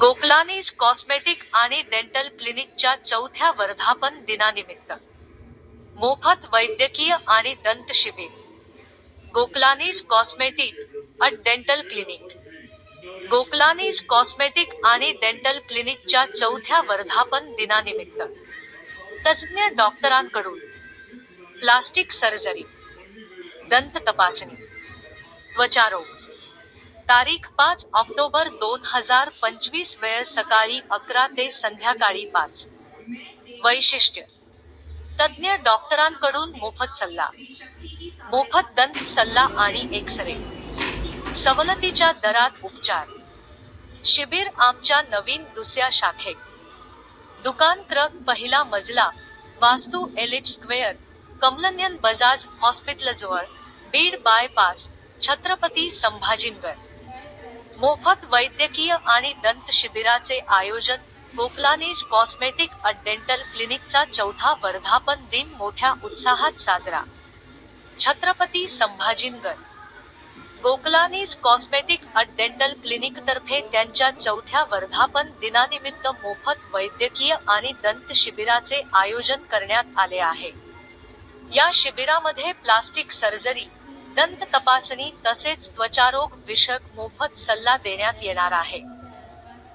गोकलानीज cosmetic आणि dental क्लिनिकच्या चौथ्या वर्धापन दिनानिमित्त. मोफत वैद्यकीय आणि दंत शिबिर. गोकलानीज कॉस्मेटिक अ डेंटल क्लिनिक. गोकलानीज कॉस्मेटिक आणि डेंटल क्लिनिकच्या चौथ्या वर्धापन दिनानिमित्त. तज्ज्ञ डॉक्टरांकडून प्लास्टिक सर्जरी. दंत तपासणी. त्वचारोग. तारीख पाच ऑक्टोबर दोन हजार पंचवीस वेळ सकाळी अकरा ते संध्याकाळी पाच. वैशिष्ट्य. तज्ज्ञ डॉक्टरांकडून मोफत सल्ला. मोफत दंत सल्ला आणि एक्सरे सवलतीच्या दरात उपचार. शिबिर आमच्या नवीन दुसऱ्या शाखेत. दुकान क्रक पहिला मजला वास्तू एलिट स्क्वेअर कमलन्यन बजाज हॉस्पिटलजवळ बीड बायपास छत्रपती संभाजीनगर. मोफत वैद्यकीय आणि दंत शिबिराचे आयोजन गोकलानीज कॉस्मेटिक अँड डेंटल क्लिनिकचा चौथा वर्धापन दिन मोठ्या उत्साहात साजरा. Chhatrapati Sambhajinagar. Gokalani's cosmetic and dental clinic तर्फे त्यांच्या चौथ्या वर्धापन दिनानिमित्त मोफत वैद्यकीय आणि दंत शिबिराचे आयोजन करण्यात आले आहे. या शिबिरामध्ये प्लास्टिक सर्जरी दंत तपासणी तसेच त्वचारोग विषयक मोफत सल्ला देण्यात येणार आहे.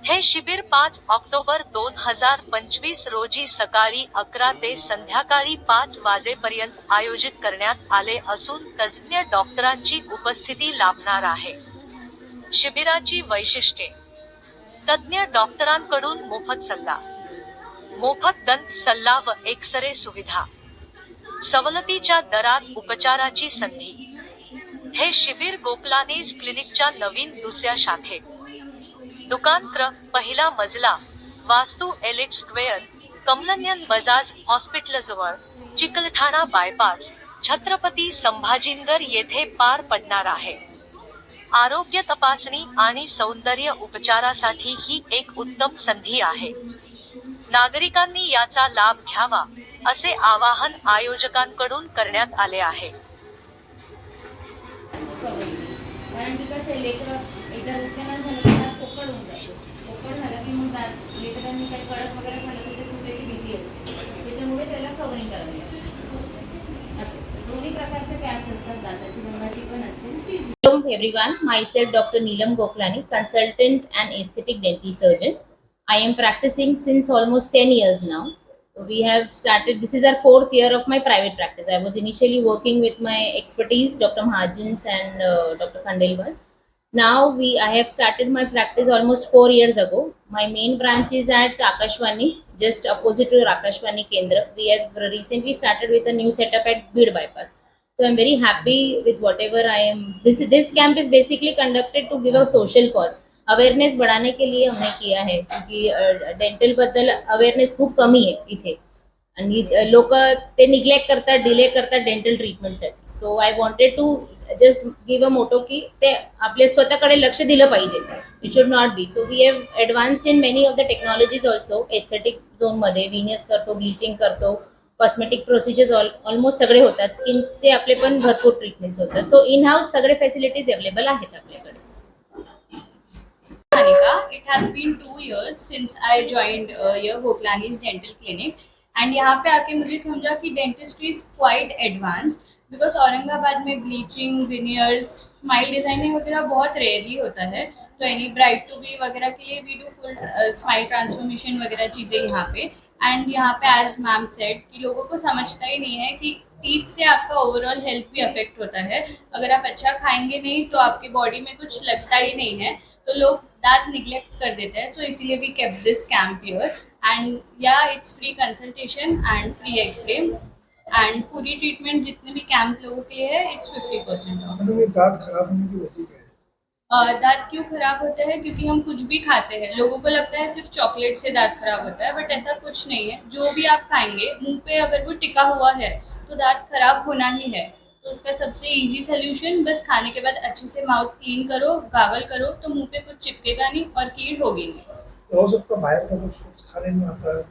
हे शिबिर पाच ऑक्टोबर दोन हजार पंचवीस रोजी सकाळी अकरा ते संध्याकाळी पाच वाजेपर्यंत आयोजित करण्यात आले असून तज्ज्ञ डॉक्टरांची उपस्थिती लाभणार आहे. शिबिराची वैशिष्ट्ये. तज्ज्ञ डॉक्टरांकडून मोफत सल्ला. मोफत दंत सल्ला व एक्सरे सुविधा. सवलतीच्या दरात उपचाराची संधी. हे शिबिर गोकलानीज क्लिनिकच्या नवीन दुसऱ्या शाखेत. दुकानत्र पहिला मजला वास्तू एलिट स्क्वेअर कमलन्यन बजाज हॉस्पिटलजवळ चिकलठाणा बायपास छत्रपती संभाजीनगर येथे पार पडणार आहे. आरोग्य तपासणी आणि सौंदर्य उपचारासाठी ही एक उत्तम संधी आहे. नागरिकांनी याचा लाभ घ्यावा असे आवाहन आयोजकांकडून करण्यात आले आहे. कारण की कसं लेकरं एकदा रुपयाला झालं की दात पोकळ होऊन जातो पोकळ झालं की मग दात लेकरांनी काही कडक वगैरे खाल्लं तर ते तुटायची भीती असते त्याच्यामुळे त्याला कवरिंग करावी लागते असं दोन्ही प्रकारचे कॅप्स असतात दाताची रंगाची पण असते Hello everyone, myself Dr. Neelam Goklani, consultant and aesthetic dental surgeon. I am practicing since almost 10 years now. We have started, this is our fourth year of my private practice. I was initially working with my expertise, Dr. Mahajans and uh, Dr. Khandelwal. Now we, I have started my practice almost four years ago. My main branch is at Akashwani, just opposite to Akashwani Kendra. We have recently started with a new setup at Bid Bypass. So I'm very happy with whatever I am. This this camp is basically conducted to give a social cause. Awareness बढ़ाने के लिए हमने KIA है क्योंकि डेंटलबद्दल awareness खूप कमी आहे इथे. आणि लोक ते निग्लेक्ट करतात डिले करतात dental ट्रीटमेंटसाठी so I wanted to just give a motto की ते आपल्या स्वतःकडे लक्ष दिलं पाहिजे. It should not be so we have advanced in many of the technologies also aesthetic झोनमध्ये विनियस करतो ब्लिचिंग करतो. कॉस्मेटिक प्रोसिजर्स ऑल ऑलमोस्ट सगळे होतात. स्किनचे आपले पण भरपूर ट्रीटमेंट्स होतात. सो इन हाऊस सगळे फॅसिलिटीज अवेलेबल आहेत आपल्याकडे. Monica. It has been two years since I joined uh, here Goklani's dental clinic. And यहाँ पे आके मुझे समझा कि dentistry is quite advance because Aurangabad में ब्लीचिंग विनियर्स स्माइल डिज़ाइनिंग वगैरह बहुत रेयरली होता है। तो एनी ब्राइट टू बी वगैरह के लिए we do full smile transformation वगैरह चीज़ें यहाँ पे। एंड यहाँ पे एज मैम सेड कि लोगों को समझता ही नहीं है कि टीथ से आपका ओवरऑल हेल्थ भी अफेक्ट होता है। अगर आप अच्छा खाएँगे नहीं तो आपके बॉडी में कुछ लगता ही नहीं है। तो लोग दांत निग्लेक्ट कर देते हैं तो इसीलिए we keep this camp here and yeah it's free consultation and free x-ray and Puri treatment जितने भी कैंप लोगों के लिए है इट्स फिफ्टी परसेंट ऑफ़ दांत खराब होने की वजह क्या है? दांत क्यों खराब होते हैं? क्योंकि हम कुछ भी खाते हैं। लोगों को लगता है सिर्फ़ चॉकलेट से दांत खराब होता है बट ऐसा कुछ नहीं है। जो भी आप खाएँगे मुँह पे अगर वो टिका हुआ है तो दांत खराब होना ही है। तो उसका सबसे इजी सोल्यूशन बस खाने के बाद अच्छे से माउथ क्लीन करो गागल करो तो मुँह पे कुछ चिपकेगा नहीं और कीड़ होगी नहीं। तो हो सकता बाहर का कुछ खाने में आता है।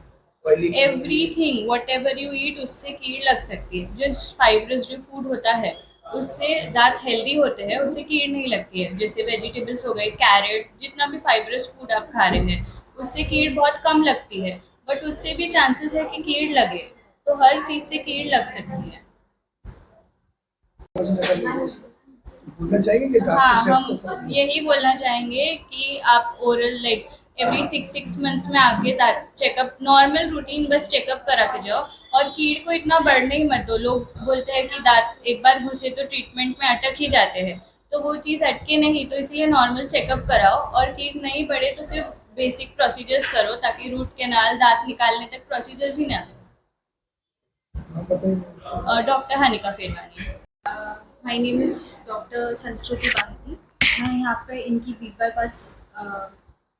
Everything whatever you eat उससे कीड़ लग सकती है। जस्ट फाइब्रस जो फ़ूड होता है उससे दांत हेल्दी होते हैं उससे कीड़ नहीं लगती है। जैसे वेजिटेबल्स हो गए कैरेट जितना भी फाइबरस फ़ूड आप खा रहे हैं उससे कीड़ बहुत कम लगती है। बट उससे भी चांसेस है कि कीड़ लगे तो हर चीज़ से कीड़ लग सकती है। बोलना हाँ हम यही बोलना चाहेंगे कि आप oral like every six six months में आके चेकअप नॉर्मल रूटीन बस चेकअप करा के जाओ। और कीड़ को इतना बढ़ने ही मत दो। लोग बोलते हैं कि दांत एक बार घुसे तो ट्रीटमेंट में अटक ही जाते हैं। तो वो चीज़ अटके नहीं तो इसलिए नॉर्मल चेकअप कराओ। और कीड़ नहीं बढ़े तो सिर्फ़ बेसिक प्रोसीजर्स करो ताकि रूट कैनाल दांत निकालने तक प्रोसीजर्स ही ना हो। Doctor Hanika Ferwani. My name is doctor Sanskriti Bharati मैं यहाँ पे इनकी बीट बाईपास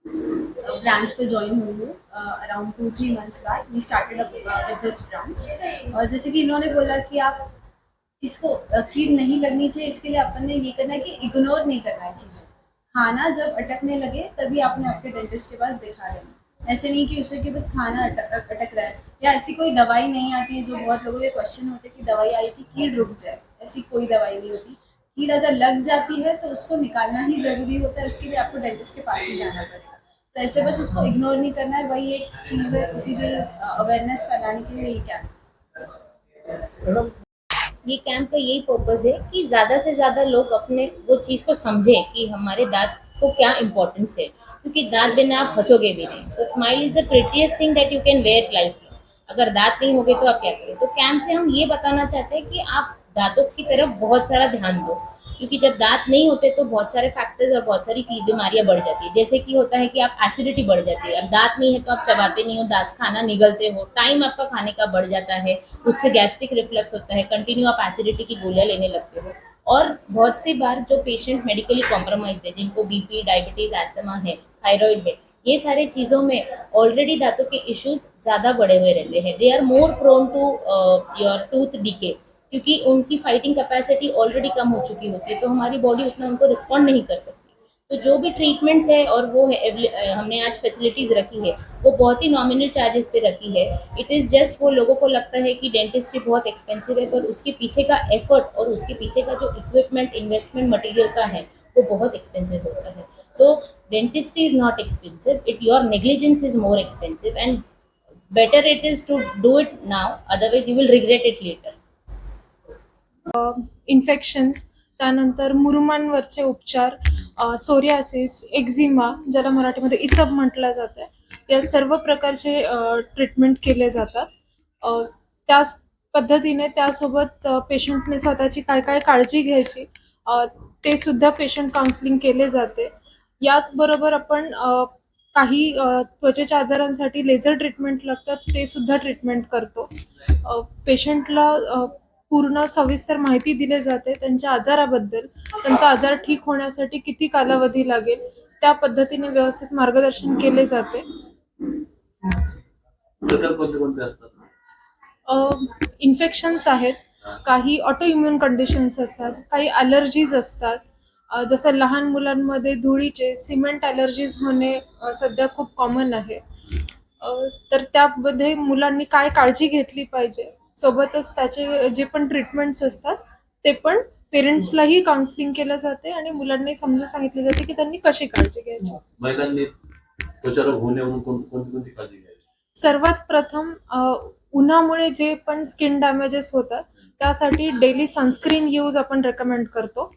ब्रांच पे ज्वाइन हुई हूँ अराउंड टू थ्री मंथ्स का we started with this branch और जैसे कि इन्होंने बोला कि आप इसको uh, कीड़ नहीं लगनी चाहिए इसके लिए अपन ने ये करना है कि इग्नोर नहीं करना है चीज़ें खाना जब अटकने लगे तभी आपने आपके डेंटिस्ट के पास दिखा देना। ऐसे नहीं कि उसे के बस खाना अटक अटक रहा है। या ऐसी कोई दवाई नहीं आती है जो बहुत लोगों के क्वेश्चन होते हैं कि दवाई आई कि कीड़ रुक जाए। ऐसी कोई दवाई नहीं होती। कीड़ अगर लग जाती है तो उसको निकालना ही ज़रूरी होता है उसके लिए आपको डेंटिस्ट के पास ही जाना पड़ेगा। तो ऐसे बस उसको इग्नोर नहीं करना है वही एक चीज़ है इसीलिए अवेयरनेस फैलाने के लिए ये कैंप ये कैंप का यही पर्पज है कि ज़्यादा से ज़्यादा लोग अपने वो चीज़ को समझें कि हमारे दांत को क्या इम्पोर्टेंस है। क्योंकि दांत बिना आप हंसोगे भी नहीं। So smile is the prettiest thing that you can wear life अगर दांत नहीं होगे तो आप क्या करें? तो कैंप से हम ये बताना चाहते हैं कि आप दांतों की तरफ़ बहुत सारा ध्यान दो, क्योंकि जब दांत नहीं होते तो बहुत सारे फैक्टर्स और बहुत सारी चीज़ बीमारियाँ बढ़ जाती है। जैसे कि होता है कि आप एसिडिटी बढ़ जाती है। अब दांत नहीं है तो आप चबाते नहीं हो, दांत खाना निगलते हो। टाइम आपका खाने का बढ़ जाता है, उससे गैस्ट्रिक रिफ्लक्स होता है कंटिन्यू आप एसिडिटी की गोलियाँ लेने लगते हो। और बहुत सी बार जो पेशेंट मेडिकली कॉम्प्रोमाइज है, जिनको बीपी डायबिटीज़ एस्थमा है थायराइड है, ये सारे चीज़ों में ऑलरेडी दांतों के इश्यूज़ ज़्यादा बढ़े हुए रहते हैं। They are more prone to your tooth decay क्योंकि उनकी फाइटिंग कैपेसिटी ऑलरेडी कम हो चुकी होती है तो हमारी बॉडी उतना उनको रिस्पॉन्ड नहीं कर सकती। तो जो भी ट्रीटमेंट्स है और वो है हमने आज फैसिलिटीज़ रखी है, वो बहुत ही नॉमिनल चार्जेस पे रखी है। इट इज़ जस्ट वो लोगों को लगता है कि डेंटिस्ट्री बहुत एक्सपेंसिव है, पर उसके पीछे का एफर्ट और उसके पीछे का जो इक्विपमेंट इन्वेस्टमेंट मटेरियल का है, वो बहुत एक्सपेंसिव होता है। So dentistry is not expensive it your negligence is more expensive and better it is to do it now otherwise you will regret it later infections त्यानंतर मुरुमांवरचे उपचार सोरियासिस एक्झिमा ज्याला मराठीमध्ये इसब म्हटलं जातं या सर्व प्रकारचे ट्रीटमेंट केले जातात. त्याच पद्धतीने त्यासोबत पेशंटने स्वतःची काय काय काळजी घ्यायची ते सुद्धा पेशंट काउन्सिलिंग केले जाते. याचबरोबर आपण काही त्वचेच्या आजारांसाठी लेझर ट्रीटमेंट लागतात ते सुद्धा ट्रीटमेंट करतो. पेशंटला पूर्ण सविस्तर माहिती दिली जाते. त्यांच्या आजाराबद्दल त्यांचा आजार ठीक होण्यासाठी किती कालावधी लागेल त्या पद्धतीने व्यवस्थित मार्गदर्शन केले जाते. इन्फेक्शन्स आहेत. काही ऑटो इम्युन कंडिशन्स असतात काही ॲलर्जीज असतात. जसं लहान मुलांमध्ये धुळीचे सिमेंट ॲलर्जीज होणे सध्या खूप कॉमन आहे. तर त्यामध्ये मुलांनी काय काळजी घेतली पाहिजे? सोबतच त्याचे जे पण ट्रीटमेंट्स असतात ते पण पेरेंट्सलाही काउन्सिलिंग केलं जाते आणि मुलांनाही समजून सांगितले जाते की त्यांनी कशी काळजी घ्यायची. महिलांनी त्वचारोग होऊ नये म्हणून कोण- कोणती कोणती काळजी घ्यायची? सर्वात प्रथम अ, उन्हामुळे जे पण स्किन डॅमेजेस होतात त्यासाठी डेली सनस्क्रीन यूज आपण रेकमेंड करतो.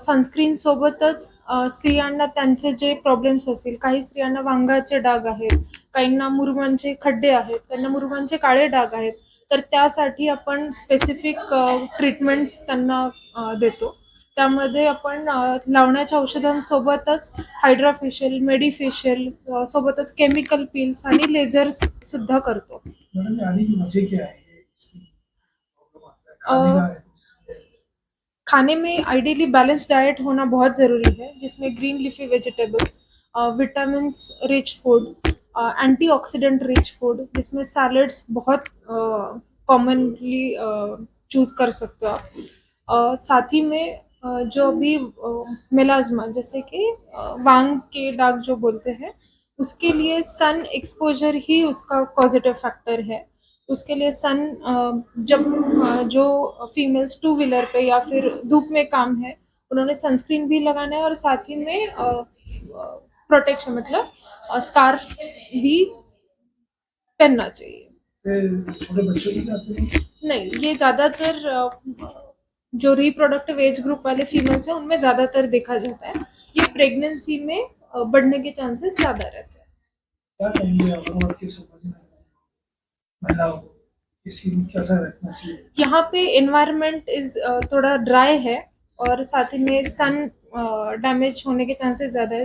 सनस्क्रीन सोबतच अ, स्त्रियांना त्यांचे जे प्रॉब्लेम्स असतील काही स्त्रियांना वांगाचे डाग आहेत काहींना मुरुमांचे खड्डे आहेत त्यांना मुरुमांचे काळे डाग आहेत तर त्यासाठी आपण स्पेसिफिक ट्रीटमेंट्स त्यांना देतो. त्यामध्ये आपण लावण्याच्या औषधांसोबतच हायड्राफेशियल मेडिफेशियल सोबतच केमिकल पिल्स आणि लेझर्स सुद्धा करतो. खाने में आइडियली बैलेंस डाइट होना बहुत ज़रूरी है जिसमें green leafy vegetables vitamin rich food antioxidant rich food जिसमें सैलड्स बहुत कॉमनली चूज़ कर सकते हो आप। अ, साथ ही में जो अभी मेलाज्मा जैसे कि वांग के दाग जो बोलते हैं उसके लिए सन एक्सपोजर ही उसका पॉजिटिव फैक्टर है। उसके लिए सन जब जो फीमेल्स टू व्हीलर पे या फिर धूप में काम है उन्होंने सनस्क्रीन भी लगाना है और साथ ही में प्रोटेक्शन मतलब स्कार्फ भी पहनना चाहिए। छोटे बच्चों के नहीं ये ज़्यादातर जो रिप्रोडक्टिव एज ग्रुप वाले फीमेल्स हैं उनमें ज़्यादातर देखा जाता है। ये प्रेगनेंसी में बढ़ने के चांसेस ज़्यादा रहते हैं। यहाँ पे एनवायरनमेंट इज़ थोड़ा ड्राई है और साथ ही में सन डैमेज होने के चांसेस ज़्यादा है।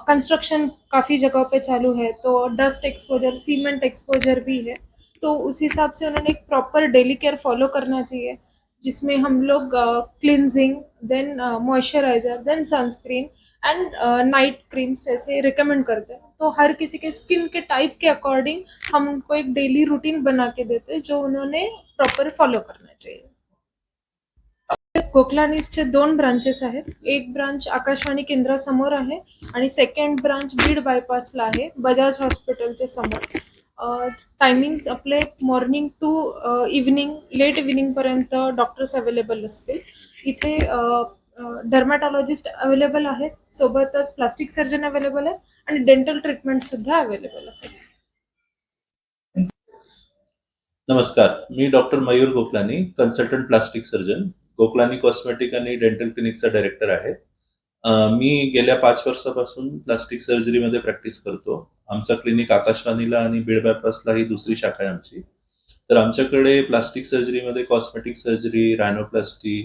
कंस्ट्रक्शन काफ़ी जगहों पे चालू है तो डस्ट एक्सपोजर सीमेंट एक्सपोजर भी है। तो उस हिसाब से उन्होंने एक प्रॉपर डेली केयर फॉलो करना चाहिए, जिसमें हम लोग cleansing then moisturiser then sunscreen and night creams ऐसे रिकमेंड करते हैं। तो हर किसी के स्किन के टाइप के अकॉर्डिंग हम उनको एक डेली रूटीन बना के देते हैं, जो उन्होंने प्रॉपर फॉलो करना चाहिए। कोकलानीसचे दोन ब्रांचेस आहेत. एक ब्रांच आकाशवाणी केंद्रासमोर आहे आणि सेकंड ब्रांच बीड बायपासला आहे बजाज हॉस्पिटलच्या समोर. टायमिंग्स आपले मॉर्निंग टू इव्हनिंग लेट इव्हनिंगपर्यंत डॉक्टर्स अवेलेबल असतील. इथे डर्मॅटॉलॉजिस्ट अवेलेबल आहेत. सोबतच प्लास्टिक सर्जन अवेलेबल आहे आणि डेंटल ट्रीटमेंट सुद्धा अवेलेबल आहे. नमस्कार. मी doctor Mayur Gokhlani consultant plastic surgeon Gokhlani cosmetic आणि डेंटल क्लिनिकचा डायरेक्टर आहे. मी गेल्या पाच वर्षापासून प्लास्टिक सर्जरीमध्ये प्रॅक्टिस करतो. आमचा क्लिनिक आकाशवाणीला आणि बीड बायपासला ही दुसरी शाखा आहे आमची. तर आमच्याकडे प्लास्टिक सर्जरीमध्ये कॉस्मेटिक सर्जरी रायनोप्लास्टी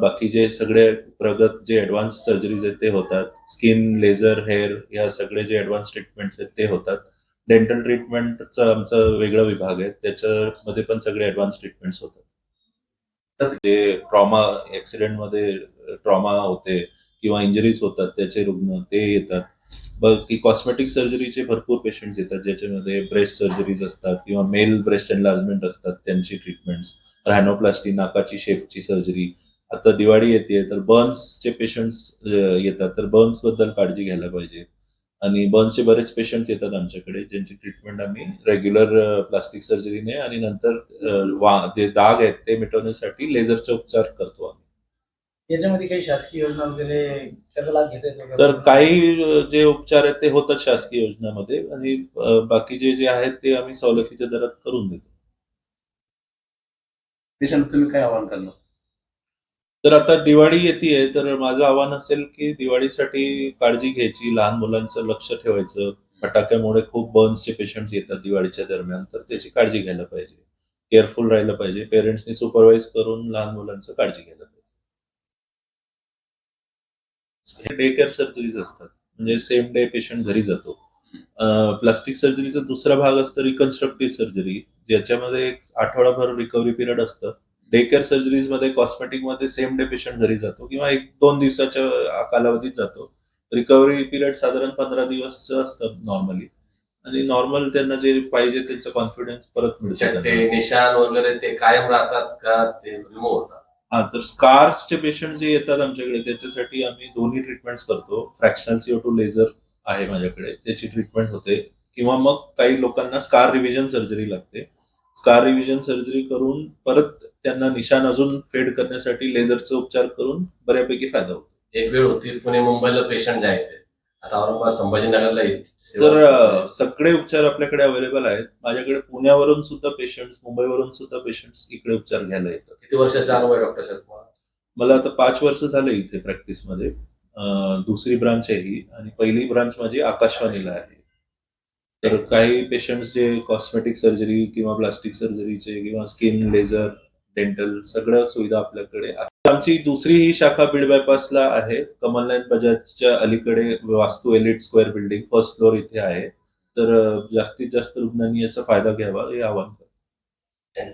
बाकी जे सगळे प्रगत जे ॲडव्हान्स सर्जरीज आहेत ते होतात. स्किन लेझर हेअर या सगळे जे ॲडव्हान्स ट्रीटमेंट्स आहेत ते होतात. डेंटल ट्रीटमेंटचा आमचा वेगळा विभाग आहे. त्याच्यामध्ये पण सगळे ॲडव्हान्स ट्रीटमेंट्स होतात. तर जे ट्रॉमा ॲक्सिडेंटमध्ये ट्रॉमा होते किंवा इंजरीज होतात त्याचे रुग्ण ते येतात. बाकी कॉस्मेटिक सर्जरीचे भरपूर पेशंट्स येतात ज्याच्यामध्ये ब्रेस्ट सर्जरीज असतात किंवा मेल ब्रेस्ट एनलार्जमेंट असतात त्यांची ट्रीटमेंट्स रॅनोप्लास्टी नाकाची शेपची सर्जरी आता दिवाळी येते तर बर्न्सचे पेशंट्स येतात. तर बर्न्सबद्दल काळजी घ्यायला पाहिजे. आणि बर्न्सचे बरेच पेशंट्स येतात आमच्याकडे ज्यांची ट्रीटमेंट आम्ही रेग्युलर प्लास्टिक सर्जरीने आणि नंतर वा जे दाग आहेत ते मिटवण्यासाठी लेझरचे उपचार करतो आम्ही. याच्यामध्ये काही शासकीय योजना वगैरे त्याचा लाभ घेता? तर काही जे उपचार आहेत ते होतात शासकीय योजनामध्ये आणि बाकीचे जे आहेत ते आम्ही सवलतीच्या दरात करून देतो. त्याच्यानंतर तुम्ही काय आवाहन करणार? तर आता दिवाळी येते तर माझं आव्हान असेल की दिवाळीसाठी काळजी घ्यायची लहान मुलांचं लक्ष ठेवायचं. फटाक्यामुळे खूप बर्न्सचे पेशंट येतात दिवाळीच्या दरम्यान तर त्याची काळजी घ्यायला पाहिजे. केअरफुल राहिलं पाहिजे. पेरेंट्सनी सुपरवाइज करून लहान मुलांचं काळजी घ्यायला पाहिजे. डे केअर सर्जरीज असतात. म्हणजे सेम डे पेशंट घरी जातो. प्लास्टिक सर्जरीचा दुसरा भाग असतो रिकन्स्ट्रक्टिव्ह सर्जरी ज्याच्यामध्ये एक आठवडाभर रिकव्हरी पिरियड असतं. डे केअर सर्जरीजमध्ये कॉस्मेटिकमध्ये सेम डे पेशंट घरी जातो किंवा एक दोन दिवसाच्या कालावधीत जातो. रिकव्हरी पिरियड साधारण पंधरा दिवस असतं नॉर्मली आणि नॉर्मल त्यांना जे पाहिजे त्यांचं कॉन्फिडन्स परत मिळतं निशाण वगैरे ते कायम राहतात का ते रिमूव्ह होतात? हा तर स्कार्सचे पेशंट जे येतात आमच्याकडे त्याच्यासाठी आम्ही दोन्ही ट्रीटमेंट्स करतो. फ्रॅक्शनल सीओ टू लेझर आहे माझ्याकडे त्याची ट्रीटमेंट होते. किंवा मग काही लोकांना स्कार रिव्हिजन सर्जरी लागते. स्कार रिव्हिजन सर्जरी करून परत त्यांना निशाण अजून फेड करण्यासाठी लेझरचा उपचार करून बऱ्यापैकी फायदा होतो. एक वेळ होती पुणे मुंबईला पेशंट जायचे. आता औरंगाबाद संभाजीनगरला तर. सगळे उपचार आपल्याकडे अवेलेबल आहेत. माझ्याकडे पुण्यावरून सुद्धा पेशंट्स मुंबईवरून सुद्धा पेशंट्स इकडे उपचार घ्यायला येतात. किती वर्षाचा अनुभव आहे डॉक्टर साहेब? मला आता पाच वर्ष झाले इथे प्रॅक्टिसमध्ये दुसरी ब्रांच आहे ही. आणि पहिली ब्रांच माझी आकाशवाणीला आहे. तर काही पेशंट्स जे कॉस्मेटिक सर्जरी किंवा प्लास्टिक सर्जरीचे किंवा स्किन लेझर डेंटल सगळ्या सुविधा आपल्याकडे आहेत. आमची दुसरी ही शाखा बीड बायपासला आहे. कमलनयन बजाजच्या अलीकडे Vastu elite square building first floor इथे आहे. तर जास्तीत जास्त रुग्णांनी याचा फायदा घ्यावा हे आवाहन करतो.